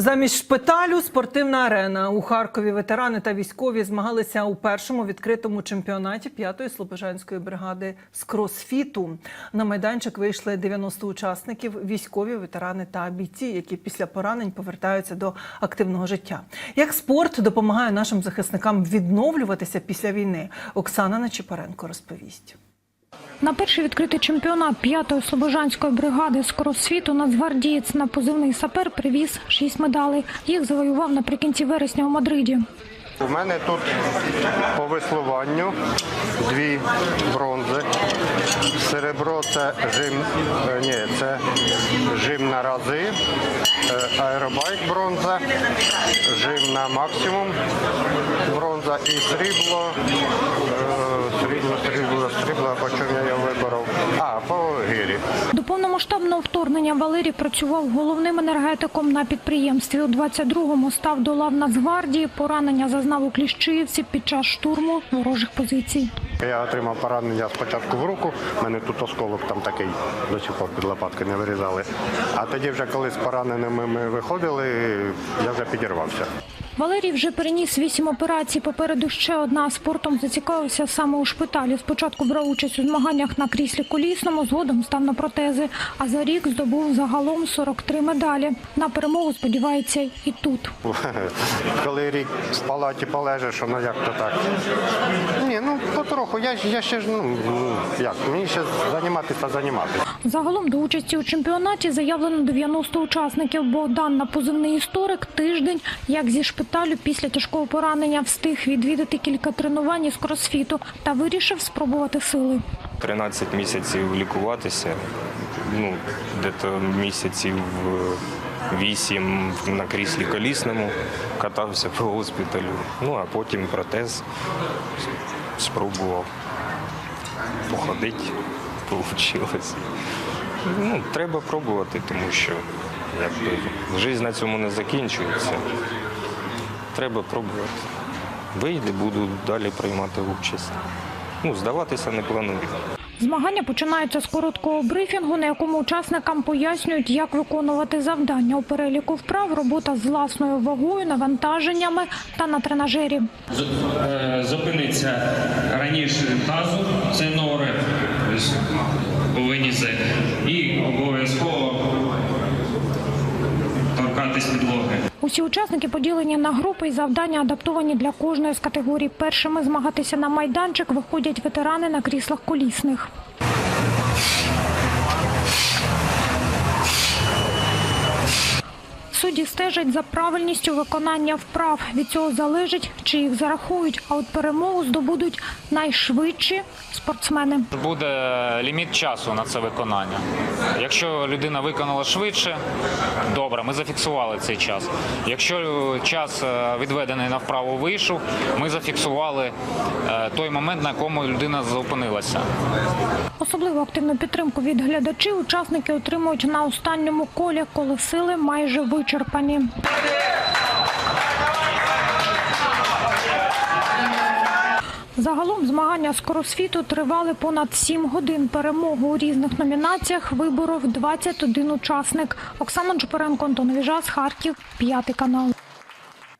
Замість шпиталю спортивна арена у Харкові. Ветерани та військові змагалися у першому відкритому чемпіонаті 5-ї слобожанської бригади з кросфіту. На майданчик вийшли 90 учасників, військові, ветерани та бійці, які після поранень повертаються до активного життя. Як спорт допомагає нашим захисникам відновлюватися після війни? Оксана Начіпаренко розповість. На перший відкритий чемпіонат 5-ї слобожанської бригади з кросфіту нацгвардієць на позивний сапер привіз шість медалей. Їх завоював наприкінці вересня у Мадриді. У мене тут по веслуванню дві бронзи. Серебро це жим, е, ні, це жим на рази, е, аеробайк бронза, жим на максимум бронза і срібло, е, срібло, срібло, я його виборов. А, по гирі. До повномасштабного вторгнення Валерій працював головним енергетиком на підприємстві. У 22-му став до лав Нацгвардії. Поранення зазнав у Кліщиївці під час штурму ворожих позицій. Я отримав поранення спочатку в руку, мене тут осколок там такий, до сих пор під лопатки не вирізали. А тоді вже коли з пораненими ми виходили, я вже підірвався. Валерій вже переніс вісім операцій. Попереду ще одна. Спортом зацікавився саме у шпиталі. Спочатку брав участь у змаганнях на кріслі колісному, згодом став на протези. А за рік здобув загалом 43 медалі. На перемогу сподівається і тут. Коли рік в палаті полежиш, що ну як то так. Ні, ну потроху, я, я ще ж, ну, ну, як, мені ще займатися, займатися. Загалом до участі у чемпіонаті заявлено 90 учасників. Богдан на позивний історик тиждень, як зі шпиталю після тяжкого поранення встиг відвідати кілька тренувань із кросфіту та вирішив спробувати сили. 13 місяців лікуватися, ну, десь місяців 8 на кріслі колісному катався по госпіталю. Ну, а потім протез спробував походити, вийшло. Ну, треба пробувати, тому що якби, життя на цьому не закінчується. Треба пробувати. Вийде, буду далі приймати участь. Ну, здаватися не планую. Змагання починаються з короткого брифінгу, на якому учасникам пояснюють, як виконувати завдання у переліку вправ, робота з власною вагою, навантаженнями та на тренажері. Е, зупиниться раніше тазу, це нори повинні це. І обов'язково торкатись підлоги. Усі учасники поділені на групи і завдання адаптовані для кожної з категорій. Першими змагатися на майданчик виходять ветерани на кріслах колісних. Судді стежать за правильністю виконання вправ. Від цього залежить, чи їх зарахують. А от перемогу здобудуть найшвидші спортсмени. Буде ліміт часу на це виконання. Якщо людина виконала швидше, добре, ми зафіксували цей час. Якщо час е, відведений на вправу вийшов, ми зафіксували е, той момент, на якому людина зупинилася. Особливо активну підтримку від глядачів учасники отримують на останньому колі, коли сили майже вичерпані. Загалом змагання з кросфіту тривали понад 7 годин. Перемогу у різних номінаціях виборов 21 учасник. Оксана Чупаренко, Антон Віжас, Харків, п'ятий канал.